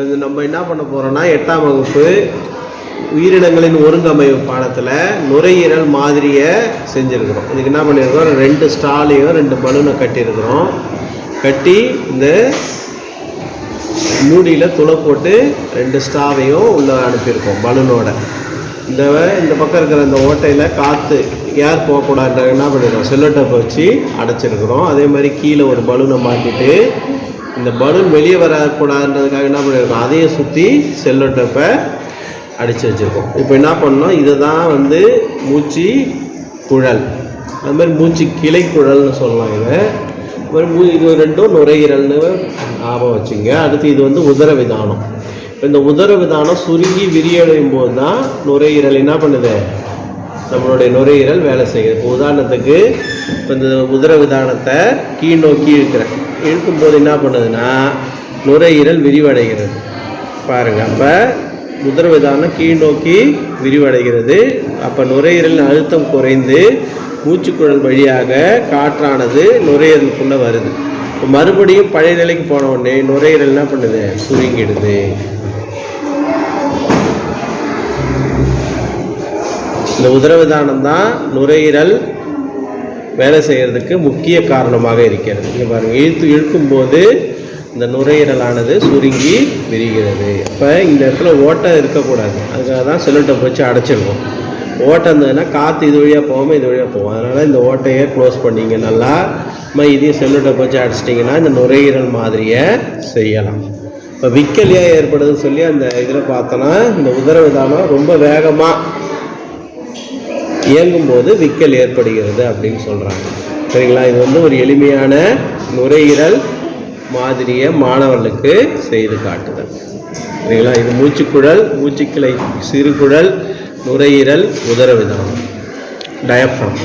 இது நம்ம என்ன பண்ண போறோம்னா எட்டாம் வகுப்பு உயிரினங்களின் ஒருங்கமைவு பாடத்தில் நுரையீரல் மாதிரியை செஞ்சுருக்கிறோம். இதுக்கு என்ன பண்ணியிருக்கிறோம் ரெண்டு ஸ்டாலையும் ரெண்டு பலூனை கட்டியிருக்கிறோம். கட்டி இந்த மூடியில் துளை போட்டு ரெண்டு ஸ்டாவையும் உள்ளே அனுப்பியிருக்கோம் பலூனோட. இந்த இந்த பக்கம் இருக்கிற இந்த ஓட்டையில் காற்று ஏர் போகக்கூடாது என்ன பண்ணியிருக்கோம் செல்லோட்டப்பை வச்சு அடைச்சிருக்கிறோம். அதே மாதிரி கீழே ஒரு பலூனை மாட்டிட்டு இந்த பலூன் வெளியே வரக்கூடாதுன்றதுக்காக என்ன பண்ணியிருக்கோம்? அதையும் சுற்றி செல்லோட்டப்பை அடித்து வச்சுருக்கோம். இப்போ என்ன பண்ணோம் இதை தான் வந்து மூச்சு குழல். அது மாதிரி மூச்சு கிளை குழல்னு சொல்லலாம் இதை. அது மாதிரி மூ இது ரெண்டும் நுரையீரல்னு ஞாபகம் வச்சுங்க. அடுத்து இது வந்து உதர விதானம். இப்போ இந்த உதர விதானம் சுருங்கி விரியடையும் போது தான் நுரையீரல் என்ன பண்ணுது? நம்மளுடைய நுரையீரல் வேலை செய்யுது. இப்போ உதாரணத்துக்கு இப்போ இந்த உதர விதானத்தை கீழ் நோக்கி இழுக்கிறேன். இழுக்கும்போது என்ன பண்ணுதுன்னா நுரையீரல் விரிவடைகிறது. பாருங்க அப்போ உதர கீழ் நோக்கி விரிவடைகிறது. அப்போ நுரையீரலின் அழுத்தம் குறைந்து மூச்சுக்குழல் வழியாக காற்றானது நுரையீரலுக்குள்ளே வருது. இப்போ மறுபடியும் பழைய நிலைக்கு போன உடனே நுரையீரல் என்ன பண்ணுது? சுருங்கிடுது. இந்த உதரவிதானம் தான் நுரையீரல் வேலை செய்கிறதுக்கு முக்கிய காரணமாக இருக்கிறது. இங்கே பாருங்கள் இழுத்து இழுக்கும்போது இந்த நுரையீரலானது சுருங்கி விரிகிறது. இப்போ இந்த இடத்துல ஓட்டை இருக்கக்கூடாது. அதுக்காக தான் செல்லுட்டை வச்சு அடைச்சிருக்கோம் ஓட்டை இருந்ததுன்னா காற்று இது வழியாக போகாமல் இது வழியாக போகும். அதனால் இந்த ஓட்டையை க்ளோஸ் பண்ணிங்க. நல்லா நம்ம இதையும் செல்லுட்டை வச்சு அடைச்சிட்டிங்கன்னா இந்த நுரையீரல் மாதிரியை செய்யலாம். இப்போ விக்கலியாக ஏற்படுதுன்னு சொல்லி அந்த இதில் பார்த்தோன்னா இந்த உதரவிதானம் ரொம்ப வேகமாக இயங்கும்போது விக்கல் ஏற்படுகிறது அப்படின்னு சொல்கிறாங்க சரிங்களா? இது வந்து ஒரு எளிமையான நுரையீரல் மாதிரியை மாணவர்களுக்கு செய்து காட்டுதல். சரிங்களா? இது மூச்சுக்குழல் மூச்சுக்கிளை சிறுகுழல் நுரையீரல் உதரவிதானம் டயப்ரம்